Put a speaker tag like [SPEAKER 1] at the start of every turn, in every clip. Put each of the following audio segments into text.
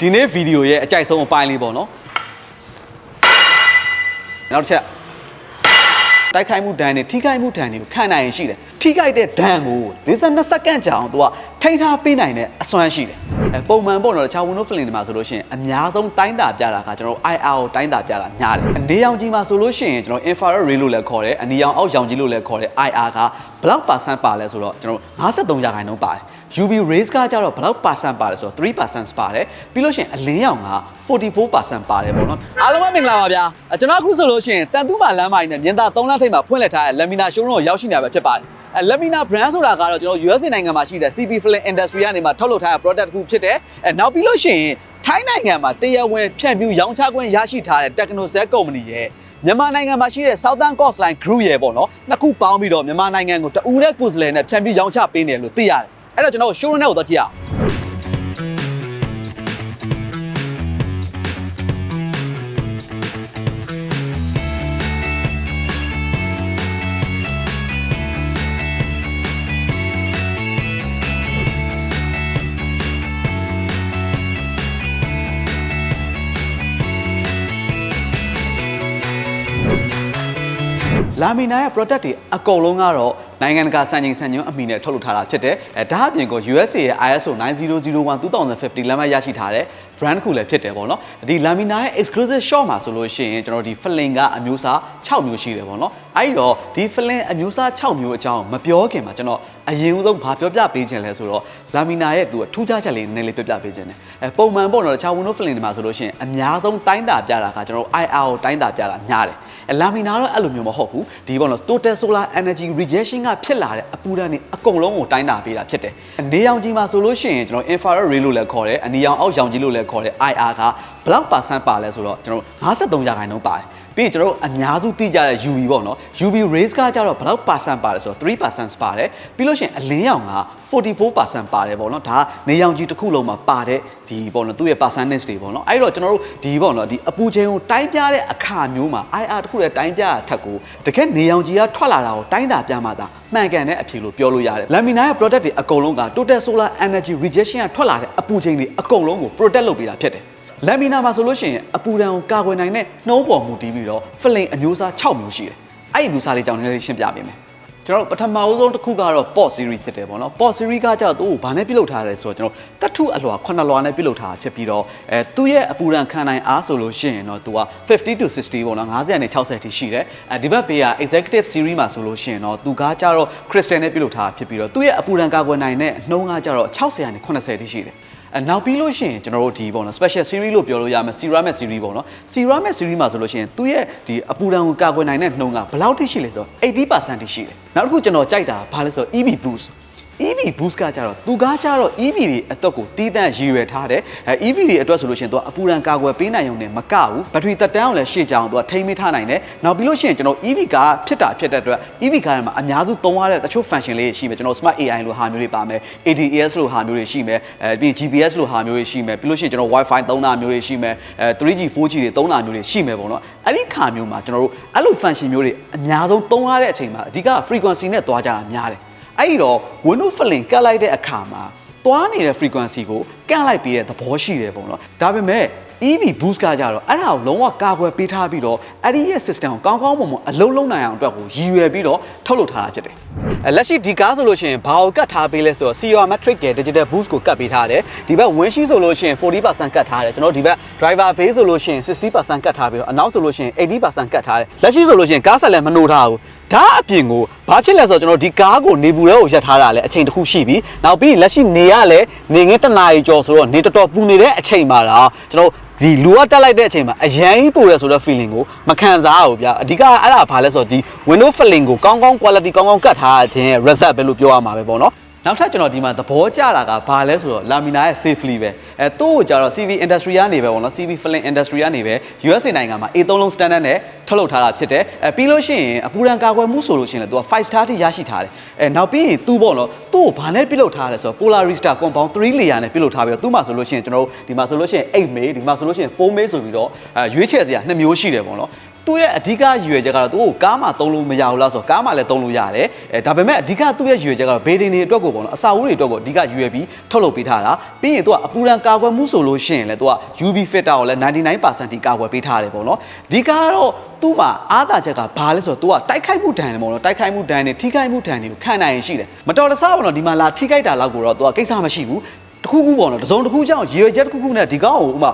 [SPEAKER 1] ဒီနေ့ဗီဒီယိုရဲ့အကြိုက်ဆုံးအပိုင်းလေးပေါ့နော်နောက်တစ်ချက်တိုက်ခိုက်မှုဒဏ်နဲ့ထိခိုက်မှုဒဏ်တွေကိုခံနိုင်ရင်ရှိတယ်ထိခိုက်တဲ့ဒဏ်ကို52စက္ကန့်ကြာအောင်သူကထိန်းထားပေးနိုင်တဲ့အစွမ်းရှိတယ်အဲပုံမှန်ပေါ့နော်တခြား Windows Film တွေမှာဆိုလို့ရှိရင်အများဆုံးတိုင်းတာပြတာကကျွန်တော်တို့ IR ကိုတိုင်းတာပြတာများတယ်အနေရောင်ကြီးမှာဆိုလို့ရှိရင်ကျွန်တော် infrared ray လို့လည်းခေါ်တယ်အနေရောင်အောက်ရောင်ကြီးလို့လည်းခေါ်တယ် IR ကဘယ်လောက် percent ပါလဲဆိုတော့ကျွန်တော်53ရာခိုင်နှုန်းပါတယ် UV rays ကကြတော့ဘယ်လောက် percent ပါတယ်ဆိုတော့3%ပါတယ်ပြီးလို့ရှိရင်အလင်းရောင်က44%ပါတယ်ပေါ့နော်အားလုံးပဲမင်္ဂလာပါဗျာအဲကျွန်တော်အခုဆိုလို့ရှိရင်တန်တူးမာလမ်းမိုင်းနဲ့မြင်းသား3လထိပ်မှာဖွင့်လှစ်ထားတဲ့ Lamina showroom ကိုရောက်ရှိနေတာပဲဖြစ်ပါတယ်အဲ Lamina brand ဆိုတာကတော့ကျွန်တော် USA နိုင်ငံမှာရှိတဲ့ CP Film Industry ကနေမှထုတ်လုပ်ထားတဲ့ product တစ်ခုဖြစ်တယ်အဲနောက်ပြီးလို့ရှိရင်ထိုင်းနိုင်ငံမှာတရားဝင်ဖြန့်ဖြူးရောင်းချခွင့်ရရှိထားတဲ့ Technocell Company ရဲ့မြန်မာနိုင်ငံမှာရှိတဲ့ Southern Coastline Group ရဲ့ပေါ့နော်နှစ်ခုပေါင်းပြီးတော့မြန်မာနိုင်ငံကိုတအူးတဲ့ကိုယ်စားလှယ်နဲ့ဖြန့်ဖြူးရောင်းချပေးနေတယ်လို့သိရတယ် အဲ့တော့ကျွန်တော် showroom နဲ့ကိုသွားကြည့်အောင်လာမီနာရဲ့ product တွေအကုန်လုံးကတော့နိုင်ငံတကာစံချိန်စံညွှန်းအမီနဲ့ထုတ်လုပ်ထားတာဖြစ်တယ်။အဲဒါအပြင်ကို USA ရဲ့ ISO 9001 2050လက်မှတ်ရရှိထားတဲ့ brand တစ်ခုလည်းဖြစ်တယ်ပေါ့နော်။ဒီလာမီနာရဲ့ exclusive shop မှာဆိုလို့ရှိရင်ကျွန်တော်ဒီ flin ကအမျိုးအစား6မျိုးရှိတယ်ပေါ့နော်။အဲဒီတော့ဒီ flin အမျိုးအစား6မျိုးအကြောင်းမပြောခင်မှာကျွန်တော်အရင်ဆုံးဘာပြောပြပေးခြင်းလဲဆိုတော့လာမီနာရဲ့သူကထူးခြားချက်လေးနည်းနည်းလေးပြောပြပေးခြင်းတယ်။အဲပုံမှန်ပေါ့နော်တခြား Windows flin တွေမှာဆိုလို့ရှိရင်အများဆုံးတိုင်းတာပြတာကကျွန်တော် IR ကိုတိုင်းတာပြတာများတယ်။အဲလာမီနာတော့အဲ့လိုမျိုးမဟုတ်ဘူးဒီပေါ့နော် total solar energy rejection ကဖြစ်လာတဲ့အပူဓာတ်တွေအကုန်လုံးကိုတိုင်းတာပေးတာဖြစ်တယ်အနေရောင်ကြီးမှာဆိုလို့ရှိရင်ကျွန်တော် infrared ray လို့လည်းခေါ်တယ်အနေရောင်အောက်ရောင်ကြီးလို့လည်းခေါ်တယ် IR က ဘယ်လောက် percent ပါလဲဆိုတော့ကျွန်တော်53ရာခိုင်နှုန်းပါတယ်ပြီးရင်ကျွန်တော်တို့အများစုသိကြတဲ့ UV ပေါ့နော် UV rays ကကြတော့ဘယ်လောက် percent ပါလဲဆိုတော့3%ပါတယ်ပြီးလို့ရှိရင်အလင်းရောင်က44%ပါတယ်ပေါ့နော်ဒါကနေရောင်ကြီးတစ်ခုလုံးမှာပါတဲ့ဒီပေါ့နော်သူ့ရဲ့ percentage တွေပေါ့နော်အဲ့တော့ကျွန်တော်တို့ဒီပေါ့နော်ဒီအပူချိန်ကိုတိုင်းပြတဲ့အခါမျိုးမှာ IR တစ်ခုရဲ့တိုင်းပြတာထက်ကိုတကယ်နေရောင်ကြီးကထွက်လာတာကိုတိုင်းတာပြမှသာမှန်ကန်တဲ့အဖြေလို့ပြောလို့ရတယ် Lamina ရဲ့ product တွေအကုန်လုံးက total solar energy rejection ကထွက်လာတဲ့အပူချိန်တွေအကုန်လုံးကို protect လုပ်ပေးတာဖြစ်တယ် လမ်မီနာမှာဆိုလို့ရှိရင်အပူဒဏ်ကိုကာကွယ်နိုင်တဲ့နှုံးပေါ်မူတည်ပြီးတော့ဖလိန်အမျိုးအစား6မျိုးရှိတယ်။အဲ့ဒီအမျိုးအစားလေးကြောင့်နည်းနည်းရှင်းပြပေးမယ်။ကျွန်တော်တို့ပထမဦးဆုံးတစ်ခုကတော့ pot series ဖြစ်တယ်ပေါ့နော် pot series ကကြောက်သူ့ကိုဘာနဲ့ပြုလုပ်ထားလဲဆိုတော့ကျွန်တော်တတ်ထုအလွှာ9လွှာနဲ့ပြုလုပ်ထားတာဖြစ်ပြီးတော့အဲသူ့ရဲ့အပူဒဏ်ခံနိုင်အားဆိုလို့ရှိရင်တော့သူက50 to 60ပေါ့နော်50နဲ့60ထိရှိတယ်အဲဒီဘက်ဘေးက executive series မှာဆိုလို့ရှိရင်တော့သူကကြတော့ crystal နဲ့ပြုလုပ်ထားတာဖြစ်ပြီးတော့သူ့ရဲ့အပူဒဏ်ကာကွယ်နိုင်တဲ့နှုံးကကြတော့60နဲ့80ထိရှိတယ် အဲနောက်ပြီးလို့ရှိရင်ကျွန်တော်တို့ဒီပေါ့နော် special series လို့ပြောလို့ရမယ် ceramic series ပေါ့နော် ceramic series မှာဆိုလို့ရှိရင်သူ့ရဲ့ဒီအပူဒဏ်ကိုကာကွယ်နိုင်တဲ့နှုံးကဘယ်လောက်ထိရှိလဲဆိုတော့80%ထိရှိတယ်နောက်တစ်ခုကျွန်တော်ကြိုက်တာဘာလဲဆိုတော့ EV boost EV boost ကကြတော့သူကကြတော့ EV တွေအတွက်ကိုတီးတန့်ရည်ရွယ်ထားတယ်အဲ EV တွေအတွက်ဆိုလို့ရှိရင်သူကအပူဒဏ်ကာကွယ်ပေးနိုင်ုံနဲ့မကဘူးဘက်ထရီတက်တန်းကိုလည်းရှေ့ကြောင်သူကထိမ့်မိထားနိုင်တယ်နောက်ပြီးလို့ရှိရင်ကျွန်တော် EV ကားဖြစ်တာဖြစ်တဲ့အတွက် EV ကားထဲမှာအများစုသုံးရတဲ့တချို့ function လေးတွေရှိမယ်ကျွန်တော် smart AI လို့ဟာမျိုးတွေပါမယ် ADAS လို့ဟာမျိုးတွေရှိမယ်အဲပြီး GPS လို့ဟာမျိုးတွေရှိမယ်ပြီးလို့ရှိရင်ကျွန်တော် Wi-Fi သုံးတာမျိုးတွေရှိမယ်အဲ 3G 4G တွေသုံးတာမျိုးတွေရှိမယ်ပေါ့နော်အဲ့ဒီခါမျိုးမှာကျွန်တော်တို့အဲ့လို function မျိုးတွေအများဆုံးသုံးရတဲ့အချိန်မှာအဓိက frequency နဲ့သွားကြတာများတယ် အဲ့ဒီတော့ Windows Flin ကတ်လိုက်တဲ့အခါမှာသွားနေတဲ့ frequency ကိုကန့်လိုက်ပြီးတဲ့သဘောရှိတယ်ပေါ့နော်ဒါပေမဲ့ EV boost ကကြတော့အဲ့ဒါကိုလုံးဝကာကွယ်ပေးထားပြီးတော့အဲ့ဒီရဲ့ system ကိုကောင်းကောင်းမွန်မွန်အလုံးလုံးနိုင်အောင်အတွက်ကိုရည်ရွယ်ပြီးတော့ထုတ်လုပ်ထားတာဖြစ်တယ်။အဲလက်ရှိဒီကားဆိုလို့ရှိရင်ဘာကိုကတ်ထားပေးလဲဆိုတော့ CR Matrix ရဲ့ Digital Boost ကိုကတ်ပေးထားတယ်။ဒီဘက် windshield ဆိုလို့ရှိရင်40%ကတ်ထားတယ်။ကျွန်တော်ဒီဘက် driver bay ဆိုလို့ရှိရင်60%ကတ်ထားပြီးတော့အနောက်ဆိုလို့ရှိရင်80%ကတ်ထားတယ်။လက်ရှိဆိုလို့ရှိရင်ကားဆက်လည်းမနှိုးထားဘူး။ဒါအပြင်ကိုဘာဖြစ်လဲဆိုတော့ကျွန်တော်ဒီကားကိုနေပူထဲကိုရက်ထားတာလည်းအချိန်တစ်ခုရှိပြီ။နောက်ပြီးလက်ရှိနေရလဲနေငင်းတစ်နာရီကျော်ဆိုတော့နေတော်တော်ပူနေတဲ့အချိန်မှာတော့ကျွန်တော်ဒီလူကတက်လိုက်တဲ့အချိန်မှာအရန်ကြီးပို့ရဲဆိုတော့ feeling ကိုမခံစားရဘူးဗျာအဓိကအဲ့ဒါဘာလဲဆိုတော့ဒီ window filling ကိုကောင်းကောင်း quality ကောင်းကောင်းကတ်ထားခြင်း result ပဲလို့ပြောရမှာပဲပေါ့နော် နောက်ထပ်ကျွန်တော်ဒီမှာသဘောကျတာကဘာလဲဆိုတော့ Lamina ရဲ့ safely ပဲအဲသူ့ကိုကြတော့ CV industry ကနေပဲပေါ့နော် CV film industry ကနေပဲ USA နိုင်ငံမှာ A3 လုံး standard နဲ့ထုတ်လုပ်ထားတာဖြစ်တယ်အဲပြီးလို့ရှိရင်အပူဒဏ်ကာကွယ်မှုဆိုလို့ရှိရင်လည်းသူက5 star ထိရရှိထားတယ်အဲနောက်ပြီးရင်သူ့ပေါ့နော်သူ့ကိုဘာနဲ့ပြုလုပ်ထားလဲဆိုတော့ Polarista compound 3 layer နဲ့ပြုလုပ်ထားပြီးတော့သူ့မှာဆိုလို့ရှိရင်ကျွန်တော်တို့ဒီမှာဆိုလို့ရှိရင်8 may ဒီမှာဆိုလို့ရှိရင်4 may ဆိုပြီးတော့အဲရွေးချယ်စရာနှစ်မျိုးရှိတယ်ပေါ့နော် သူ့ရဲ့အဓိကရည်ရွယ်ချက်ကတော့သူ့ကိုကားမှသုံးလို့မရဘူးလားဆိုတော့ကားမှလည်းသုံးလို့ရတယ်အဲဒါပေမဲ့အဓိကသူ့ရဲ့ရည်ရွယ်ချက်ကတော့ဘေဒင်တွေအတွက်ကိုပေါ့နော်အစာအုပ်တွေအတွက်ကိုအဓိကရည်ရွယ်ပြီးထုတ်လုပ်ပေးထားတာပြီးရင်သူကအပူရန်ကာကွယ်မှုဆိုလို့ရှိရင်လည်းသူက UV filter ကိုလည်း99%ထိကာကွယ်ပေးထားတယ်ပေါ့နော်ဒီကတော့သူ့မှာအားသာချက်ကဘာလဲဆိုတော့ तू ကတိုက်ခိုက်မှုဒဏ်တယ်ပေါ့နော်တိုက်ခိုက်မှုဒဏ်နဲ့ထိခိုက်မှုဒဏ်တွေကိုခံနိုင်ရင်ရှိတယ်မတော်တဆပေါ့နော်ဒီမှာလာထိခိုက်တာလောက်ကိုတော့ तू ကကိစ္စမရှိဘူးတခုခုပေါ့နော်တစ်စုံတစ်ခုကြောင့်ရေရွယ်ချက်တစ်ခုခုနဲ့ဒီကောင်ကိုဥမာ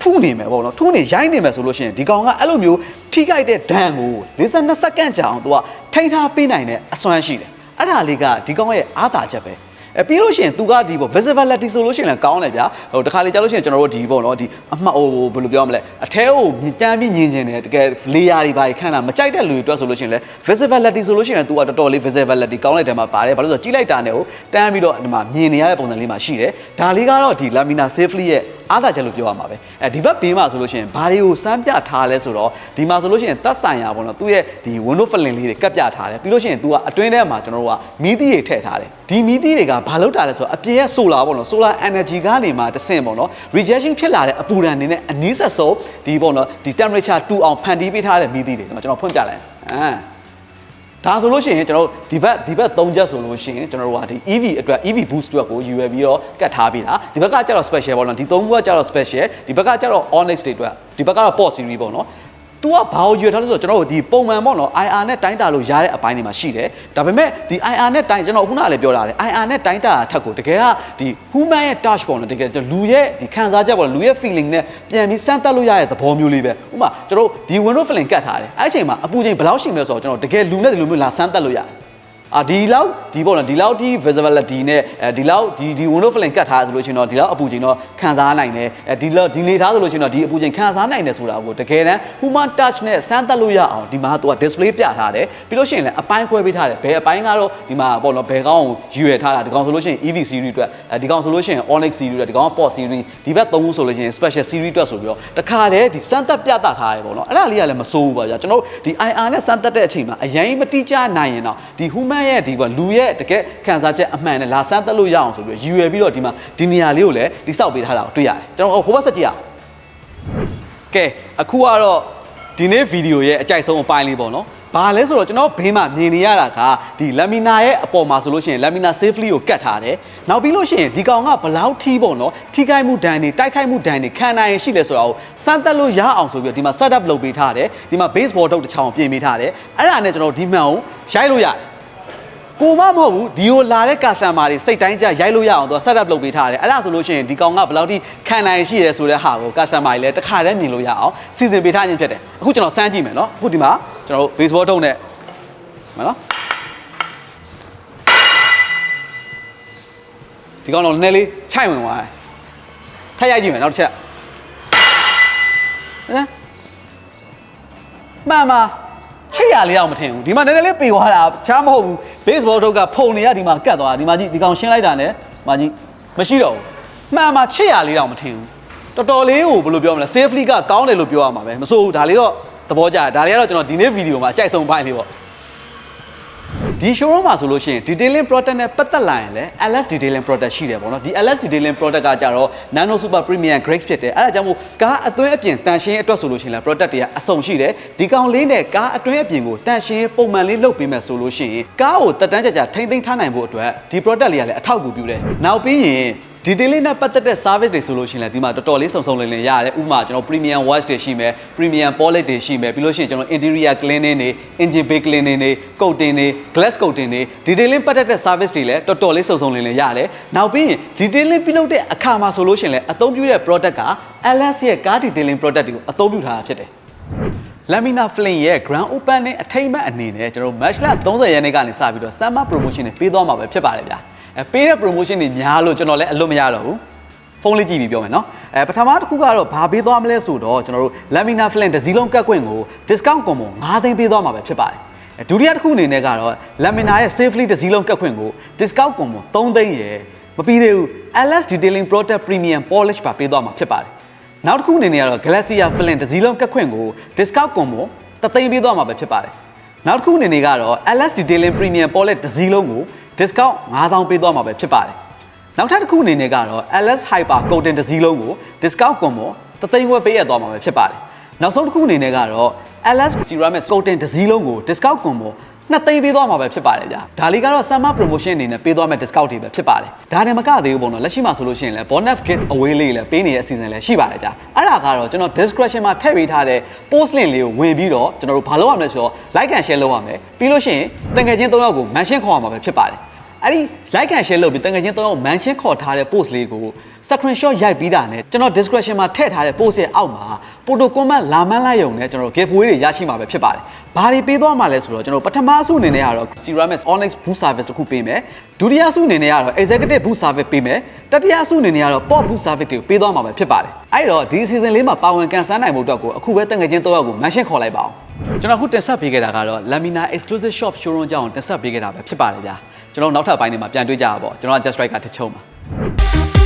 [SPEAKER 1] ဖူးနေမယ်ပေါ့နော်ထူးနေရိုင်းနေမယ်ဆိုလို့ရှိရင်ဒီကောင်ကအဲ့လိုမျိုးထိခိုက်တဲ့ဒဏ်ကို52စက္ကန့်ကြာအောင် तू ကထိန်းထားပေးနိုင်တဲ့အစွမ်းရှိတယ်အဲ့ဒါလေးကဒီကောင်ရဲ့အားသာချက်ပဲအဲပြီးလို့ရှိရင်သူကဒီပေါ့ visibility ဆိုလို့ရှိရင်လည်းကောင်းတယ်ဗျာဟိုတခါလေကြာလို့ရှိရင်ကျွန်တော်တို့ဒီပေါ့နော်ဒီအမှတ်ဟိုဘယ်လိုပြောမလဲအထဲကိုမြင်တမ်းပြီးမြင်ကျင်တယ်တကယ် layer တွေပါခန့်တာမကြိုက်တဲ့လူတွေအတွက်ဆိုလို့ရှိရင်လည်း visibility ဆိုလို့ရှိရင် तू ကတော်တော်လေး visibility ကောင်းလိုက်တယ်မှာပါတယ်ဘာလို့လဲဆိုတော့ကြီးလိုက်တာနဲ့ကိုတန်းပြီးတော့ဒီမှာမြင်နေရတဲ့ပုံစံလေးမှာရှိတယ်ဒါလေးကတော့ဒီ Lamina Safely ရဲ့ အားသာချက်လို့ပြောရမှာပဲအဲဒီဘက်ဘေးမှာဆိုလို့ရှိရင်ဘာတွေကိုစမ်းပြထားလဲဆိုတော့ဒီမှာဆိုလို့ရှိရင်သက်ဆိုင်ရာပေါ့နော်သူ့ရဲ့ဒီ window filling လေးတွေကပ်ပြထားတယ်ပြီးလို့ရှိရင် तू ကအတွင်းထဲမှာကျွန်တော်တို့ကမီးသီးတွေထည့်ထားတယ်ဒီမီးသီးတွေကဘာလုပ်တာလဲဆိုတော့အပြင်ရဲ့ solar ပေါ့နော် solar energy ကနေမှတဆင့်ပေါ့နော် rejection ဖြစ်လာတဲ့အပူဓာတ်နေနဲ့အနည်းဆက်ဆုံးဒီပေါ့နော်ဒီ temperature 2အောင်ဖန်တီးပေးထားတဲ့မီးသီးတွေကျွန်တော်ဖွင့်ပြလိုက်အမ် ဒါဆိုလို့ရှိရင်ကျွန်တော်တို့ဒီဘက်ဒီဘက်၃ချက်ဆိုလို့ရှိရင်ကျွန်တော်တို့ကဒီ EV အတွက် EV boost အတွက်ကိုယူရပြီးတော့ကတ်ထားပြီးတာဒီဘက်ကကျတော့ special ပေါ့နော်ဒီ၃ခုကကျတော့ special ဒီဘက်ကကျတော့ onyx တွေအတွက်ဒီဘက်ကတော့ port series ပေါ့နော် तू ကဘာကိုရွယ်ထားလို့ဆိုတော့ကျွန်တော်တို့ဒီပုံမှန်ပေါ့နော် IR နဲ့တိုင်းတာလို့ရတဲ့အပိုင်းတွေမှာရှိတယ်ဒါပေမဲ့ဒီ IR နဲ့တိုင်းကျွန်တော်ခုနကလည်းပြောလာတယ် IR နဲ့တိုင်းတာထက်ကိုတကယ်ကဒီ human ရဲ့ touch ပေါ့နော်တကယ်လူရဲ့ဒီခံစားချက်ပေါ့နော်လူရဲ့ feeling နဲ့ပြန်ပြီးစမ်းသပ်လို့ရတဲ့သဘောမျိုးလေးပဲဥပမာကျွန်တော်တို့ဒီ window feeling ကတ်ထားတယ်အဲ့အချိန်မှာအပူချိန်ဘယ်လောက်ရှိမလဲဆိုတော့ကျွန်တော်တကယ်လူနဲ့ဒီလိုမျိုးလာစမ်းသပ်လို့ရတယ် အာဒီလောက်ဒီပေါ့နော်ဒီလောက်ဒီ visibility နဲ့အဲဒီလောက်ဒီဒီ window film ကတ်ထားဆိုလို့ရှိရင်တော့ဒီလောက်အပူချိန်တော့ခံစားနိုင်တယ်အဲဒီလောက်ဒီနေထားဆိုလို့ရှိရင်တော့ဒီအပူချိန်ခံစားနိုင်တယ်ဆိုတာကိုတကယ်တမ်း human touch နဲ့စမ်းသပ်လို့ရအောင်ဒီမှာသူက display ပြထားတယ်ပြီးလို့ရှိရင်လည်းအပိုင်းခွဲပေးထားတယ်ဘယ်အပိုင်းကတော့ဒီမှာပေါ့နော်ဘယ်ကောင်းကိုယူရထားတာဒီကောင်ဆိုလို့ရှိရင် EV series အတွက်အဲဒီကောင်ဆိုလို့ရှိရင် Onyx series အတွက်ဒီကောင်က Port series ဒီဘက်သုံးခုဆိုလို့ရှိရင် special series အတွက်ဆိုပြီးတော့တခါတည်းဒီစမ်းသပ်ပြသထားတယ်ပေါ့နော်အဲ့ဒါလေးကလည်းမစိုးဘူးပါဗျာကျွန်တော်တို့ဒီ IR နဲ့စမ်းသပ်တဲ့အချိန်မှာအရင်မတိကျနိုင်ရင်တော့ဒီ human ရဲ့ဒီပေါ့လူရဲ့တကယ်ခံစားချက်အမှန်နဲ့လာစမ်းသပ်လို့ရအောင်ဆိုပြီးတော့ယူရပြီးတော့ဒီမှာဒီနေရာလေးကိုလည်းတိစောက်ပေးထားတာကိုတွေ့ရတယ်ကျွန်တော်ဟိုဘက်ဆက်ကြည့်အောင်ကဲအခုကတော့ဒီနေ့ဗီဒီယိုရဲ့အကြိုက်ဆုံးအပိုင်းလေးပေါ့နော်ဘာလဲဆိုတော့ကျွန်တော်ဘေးမှာမြင်နေရတာကဒီ Lamina ရဲ့အပေါ်မှာဆိုလို့ရှိရင် Lamina Safely ကိုကတ်ထားတယ်။နောက်ပြီးလို့ရှိရင်ဒီကောင်ကဘလောက်ထီးပေါ့နော်။ထိခိုက်မှုဒဏ်တွေတိုက်ခိုက်မှုဒဏ်တွေခံနိုင်ရင်ရှိလဲဆိုတာကိုစမ်းသပ်လို့ရအောင်ဆိုပြီးတော့ဒီမှာ setup လုပ်ပေးထားတယ်။ဒီမှာ baseball ထုတ်တစ်ချောင်းပြင်ပေးထားတယ်။အဲ့ဒါနဲ့ကျွန်တော်ဒီမှန်ကိုရိုက်လို့ရတယ်။ ကိုမမဟုတ်ဘူးဒီကိုလာတဲ့ customer တွေစိတ်တိုင်းကြရိုက်လို့ရအောင်သူက setup လုပ်ပေးထားတယ်အဲ့ဒါဆိုလို့ရှိရင်ဒီကောင်ကဘယ်လောက်ထိခံနိုင်ရှိရဲဆိုတဲ့ဟာကို customer တွေလည်းတစ်ခါတည်းမြင်လို့ရအောင်စီစဉ်ပေးထားခြင်းဖြစ်တယ်အခုကျွန်တော်စမ်းကြည့်မယ်နော်အခုဒီမှာကျွန်တော်တို့ baseball ထုတ်နဲ့မနော်ဒီကောင်တော့နည်းနည်းလေးခြိုက်ဝင်သွားတယ်ထပ်ရိုက်ကြည့်မယ်နောက်တစ်ချက်ဟမ်မှန်ပါ ချစ်ရလေးတော့မထင်ဘူးဒီမှာနည်းနည်းလေးပေသွားတာချားမဟုတ်ဘူး baseball ထုတ်ကဖုန်နေရဒီမှာကတ်သွားဒီမှာကြည့်ဒီကောင်ရှင်းလိုက်တာနဲ့မာကြီးမရှိတော့ဘူးမှန်ပါချစ်ရလေးတော့မထင်ဘူးတော်တော်လေးကိုဘယ်လိုပြောမလဲ safely ကကောင်းတယ်လို့ပြောရမှာပဲမစိုးဘူးဒါလေးတော့သဘောကျတယ်ဒါလေးကတော့ကျွန်တော်ဒီနေ့ဗီဒီယိုမှာအကြိုက်ဆုံးပိုင်းလေးပေါ့ ဒီ showroom မှာဆိုလို့ရှိရင် detailing product နဲ့ပတ်သက်လာရင်လည်း LS detailing product ရှိတယ်ပေါ့နော်ဒီ LS detailing product ကကြတော့ nano super premium grade ဖြစ်တယ်အဲ့ဒါကြောင့်မို့ကားအတွင်းအပြင်တန်ရှင်းအတွက်ဆိုလို့ရှိရင်လည်း product တွေကအစုံရှိတယ်ဒီကောင်လေးနဲ့ကားအတွင်းအပြင်ကိုတန်ရှင်းပုံမှန်လေးလုပ်ပေးမယ်ဆိုလို့ရှိရင်ကားကိုတက်တန်းကြကြထိမ့်သိမ်းထားနိုင်ဖို့အတွက်ဒီ product လေးကလည်းအထောက်အကူပြုတယ်နောက်ပြီးရင် ဒီတေးလေးနဲ့ပတ်သက်တဲ့ service တွေဆိုလို့ရှိရင်လည်းဒီမှာတော်တော်လေးစုံစုံလင်လင်ရတယ်ဥပမာကျွန်တော် premium wash တွေရှိမယ် premium polish တွေရှိမယ်ပြီးလို့ရှိရင်ကျွန်တော် interior cleaning တွေ engine bay cleaning တွေ coating တွေ glass coating တွေဒီတေးလေးပတ်သက်တဲ့ service တွေလည်းတော်တော်လေးစုံစုံလင်လင်ရတယ်နောက်ပြီးရင်ဒီတေးလေးပြုလုပ်တဲ့အခါမှာဆိုလို့ရှိရင်လည်းအသုံးပြုတဲ့ product က LS ရဲ့ car detailing product တွေကိုအသုံးပြုထားတာဖြစ်တယ် Lamina Flynn ရဲ့ Grand Open နဲ့အထိမ့်မဲ့အနေနဲ့ကျွန်တော် match လ30ရက်နေ့ကနေစပြီးတော့ summer promotion တွေပေးသွားမှာပဲဖြစ်ပါတယ်ဗျာ အဲပေးတဲ့ promotion တွေများလို့ကျွန်တော်လည်းအလွတ်မရတော့ဘူးဖုန်းလေးကြည့်ပြီးပြောမယ်နော်အဲပထမတစ်ခုကတော့ဘာပေးသွားမလဲဆိုတော့ကျွန်တော်တို့ Lamina Flynn တစ်စီးလုံးကတ်ခွင့်ကို discount ကွန်ဘုံ9သိန်းပေးသွားမှာပဲဖြစ်ပါတယ်အဲဒုတိယတစ်ခုအနေနဲ့ကတော့ Lamina ရဲ့ Safely တစ်စီးလုံးကတ်ခွင့်ကို discount ကွန်ဘုံ3သိန်းရယ်မပြီးသေးဘူး LS Detailing Product Premium Polish ပါပေးသွားမှာဖြစ်ပါတယ်နောက်တစ်ခုအနေနဲ့ကတော့ Galaxia Flint တစ်စီးလုံးကတ်ခွင့်ကို discount ကွန်ဘုံတသိန်းပေးသွားမှာပဲဖြစ်ပါတယ်နောက်တစ်ခုအနေနဲ့ကတော့ LS Detailing Premium Polish တစ်စီးလုံးကို discount 9000ပေးသွားမှာပဲဖြစ်ပါတယ်နောက်ထပ်တစ်ခုအနေနဲ့ကတော့ LS Hyper Coating တစ်စီးလုံးကို discount ကွန်ဘုံတသိန်းဝက်ပေးရသွားမှာပဲဖြစ်ပါတယ်နောက်ဆုံးတစ်ခုအနေနဲ့ကတော့ LS Ceramic Coating တစ်စီးလုံးကို discount ကွန်ပေါ်နှစ်သိန်းပေးသွားမှာပဲဖြစ်ပါတယ်ဗျာဒါလေးကတော့ summer promotion အနေနဲ့ပေးသွားမဲ့ discount တွေပဲဖြစ်ပါတယ်ဒါနဲ့မကသေးဘူးပေါ့နော်လက်ရှိမှာဆိုလို့ရှိရင်လည်း bonus gift away လေးလည်းပေးနေတဲ့အစီအစဉ်လည်းရှိပါတယ်ဗျာအဲ့ဒါကတော့ကျွန်တော် description မှာထည့်ပေးထားတဲ့ post link လေးကိုဝင်ပြီးတော့ကျွန်တော်တို့ဘာလုပ်ရမလဲဆိုတော့ like and share လုပ်ရမယ်ပြီးလို့ရှိရင်တန်ငယ်ချင်း၃ယောက်ကို mention ခေါ်ရမှာပဲဖြစ်ပါတယ် အဲ့ဒီ like and share လုပ်ပြီးတန်ငယ်ချင်း၃ယောက်ကို mention ခေါ်ထားတဲ့ post လေးကို screenshot ရိုက်ပြီးတာနဲ့ကျွန်တော် description မှာထည့်ထားတဲ့ post ရဲ့အောက်မှာ photo comment လာမှန်းလိုက်ရုံနဲ့ကျွန်တော် giveaway တွေရရှိမှာပဲဖြစ်ပါတယ်။ဘာတွေပေးသွားမှာလဲဆိုတော့ကျွန်တော်ပထမအဆုအနေနဲ့ကတော့ Ceramics Onyx Boot Service တစ်ခုပေးမယ်။ဒုတိယအဆုအနေနဲ့ကတော့ Executive Boot Service ပေးမယ်။တတိယအဆုအနေနဲ့ကတော့ Pop Boot Service တွေကိုပေးသွားမှာပဲဖြစ်ပါတယ်။အဲ့တော့ဒီ season လေးမှာပါဝင်ကန်ဆန်းနိုင်မှုအတွက်ကိုအခုပဲတငယ်ချင်း၃ယောက်ကို mention ခေါ်လိုက်ပါအောင်။ကျွန်တော်အခုတင်ဆက်ပေးခဲ့တာကတော့ Lamina Exclusive Shop Showroom ကြောင်းတင်ဆက်ပေးခဲ့တာပဲဖြစ်ပါတယ်ဗျာ။ ကျွန်တော်နောက်ထပ်ပိုင်းတွေမှာပြန်တွေ့ကြရပါပေါ့။ကျွန်တော်က Just Right ကတစ်ချုံပါ။